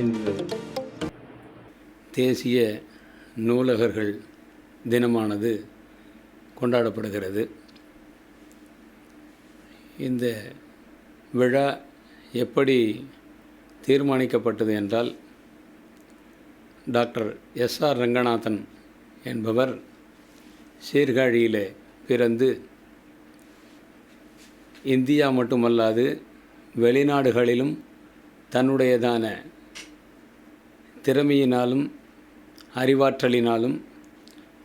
இன்று தேசிய நூலகர்கள் தினமானது கொண்டாடப்படுகிறது. இந்த விழா எப்படி தீர்மானிக்கப்பட்டது என்றால் டாக்டர் எஸ் ஆர் ரங்கநாதன் என்பவர் சீர்காழியிலே பிறந்து இந்தியா மட்டுமல்லாது வெளிநாடுகளிலும் தன்னுடையதான திறமையினாலும் அறிவாற்றலினாலும்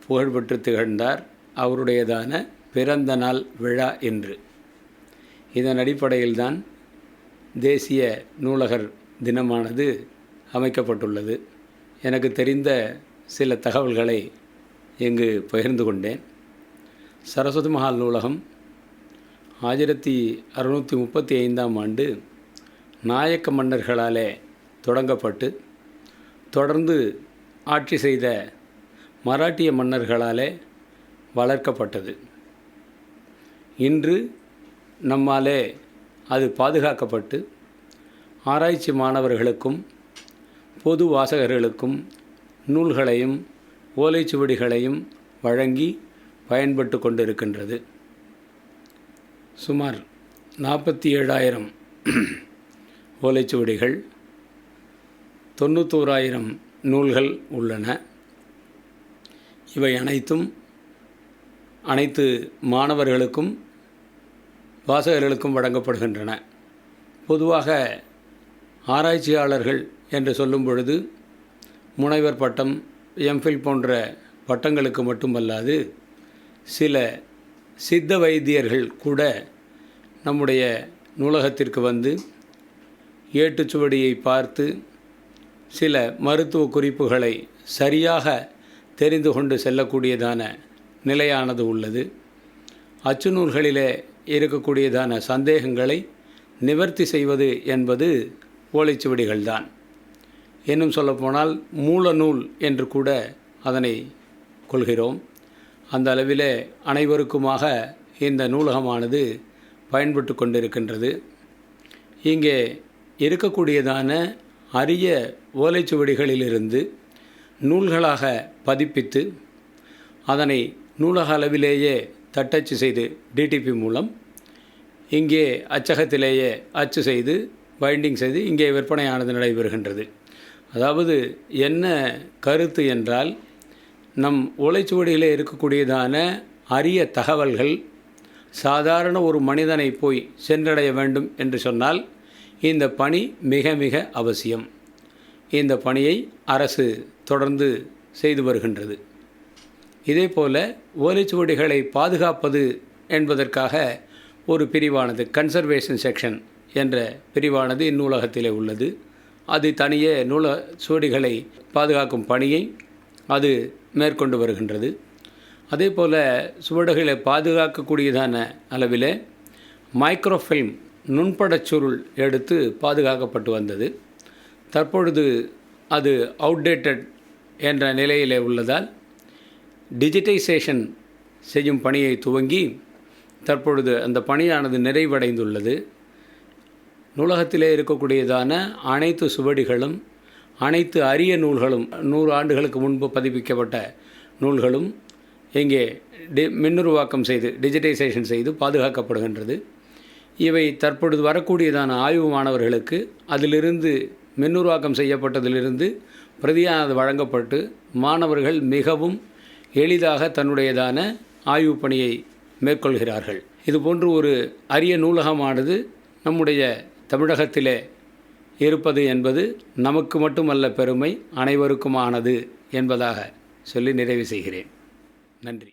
புகழ்பெற்று திகழ்ந்தார் அவருடையதான பிறந்த நாள் விழா என்று. இதன் அடிப்படையில்தான் தேசிய நூலகர் தினமானது அமைக்கப்பட்டுள்ளது. எனக்கு தெரிந்த சில தகவல்களை இங்கு பகிர்ந்து கொண்டேன். சரஸ்வதி மஹால் நூலகம் ஆயிரத்தி அறுநூற்றி முப்பத்தி ஐந்தாம் ஆண்டு நாயக்க மன்னர்களாலே தொடங்கப்பட்டு தொடர்ந்து ஆட்சி செய்த மராட்டிய மன்னர்களாலே வளர்க்கப்பட்டது. இன்று நம்மாலே அது பாதுகாக்கப்பட்டு ஆராய்ச்சி மாணவர்களுக்கும் பொது வாசகர்களுக்கும் நூல்களையும் ஓலைச்சுவடிகளையும் வழங்கி பயன்பட்டு கொண்டிருக்கின்றது. சுமார் நாற்பத்தி ஏழாயிரம் ஓலைச்சுவடிகள் தொண்ணூத்தோராயிரம் நூல்கள் உள்ளன. இவை அனைத்தும் அனைத்து மாணவர்களுக்கும் வாசகர்களுக்கும் வழங்கப்படுகின்றன. பொதுவாக ஆராய்ச்சியாளர்கள் என்று சொல்லும் பொழுது முனைவர் பட்டம் எம்ஃபில் போன்ற பட்டங்களுக்கு மட்டுமல்லாது சில சித்த வைத்தியர்கள் கூட நம்முடைய நூலகத்திற்கு வந்து ஏட்டுச்சுவடியை பார்த்து சில மருத்துவ குறிப்புகளை சரியாக தெரிந்து கொண்டு செல்லக்கூடியதான நிலையானது உள்ளது. அச்சு நூல்களிலே இருக்கக்கூடியதான சந்தேகங்களை நிவர்த்தி செய்வது என்பது ஓலைச்சுவடிகள்தான் இன்னும் சொல்லப்போனால் மூல நூல் என்று கூட அதனை கொள்கிறோம். அந்த அளவிலே அனைவருக்குமாக இந்த நூலகமானது பயன்பட்டு கொண்டிருக்கின்றது. இங்கே இருக்கக்கூடியதான அரிய ஓலைச்சுவடிகளிலிருந்து நூல்களாக பதிப்பித்து அதனை நூலக அளவிலேயே தட்டச்சு செய்து டிடிபி மூலம் இங்கே அச்சகத்திலேயே அச்சு செய்து பைண்டிங் செய்து இங்கே விற்பனையானது நடைபெறுகின்றது. அதாவது என்ன கருத்து என்றால் நம் ஓலைச்சுவடியிலே இருக்கக்கூடியதான அரிய தகவல்கள் சாதாரண ஒரு மனிதனை போய் சென்றடைய வேண்டும் என்று சொன்னால் இந்த பணி மிக மிக அவசியம். இந்த பணியை அரசு தொடர்ந்து செய்து வருகின்றது. இதே போல் ஓலைச்சுவடிகளை பாதுகாப்பது என்பதற்காக ஒரு பிரிவானது கன்சர்வேஷன் செக்ஷன் என்ற பிரிவானது இந்நூலகத்திலே உள்ளது. அது தனியே நூல சுவடிகளை பாதுகாக்கும் பணியை அது மேற்கொண்டு வருகின்றது. அதே போல் சுவடுகளை பாதுகாக்கக்கூடியதான அளவில் மைக்ரோஃபில்ம் நுண்படச் சுருள் எடுத்து பாதுகாக்கப்பட்டு வந்தது. தற்பொழுது அது அவுடேட்டட் என்ற நிலையிலே உள்ளதால் டிஜிட்டைசேஷன் செய்யும் பணியை துவங்கி தற்பொழுது அந்த பணியானது நிறைவடைந்துள்ளது. நூலகத்திலே இருக்கக்கூடியதான அனைத்து சுவடிகளும் அனைத்து அரிய நூல்களும் நூறு ஆண்டுகளுக்கு முன்பு பதிப்பிக்கப்பட்ட நூல்களும் இங்கே டி மின்னுருவாக்கம் செய்து டிஜிட்டைசேஷன் செய்து பாதுகாக்கப்படுகின்றது. இவை தற்பொழுது வரக்கூடியதான ஆய்வு மாணவர்களுக்கு அதிலிருந்து மென்னுருவாக்கம் செய்யப்பட்டதிலிருந்து பிரதியானது வழங்கப்பட்டு மாணவர்கள் மிகவும் எளிதாக தன்னுடையதான ஆய்வு பணியை மேற்கொள்கிறார்கள். இதுபோன்று ஒரு அரிய நூலகமானது நம்முடைய தமிழகத்திலே இருப்பது என்பது நமக்கு மட்டுமல்ல பெருமை அனைவருக்குமானது என்பதாக சொல்லி நிறைவு செய்கிறேன். நன்றி.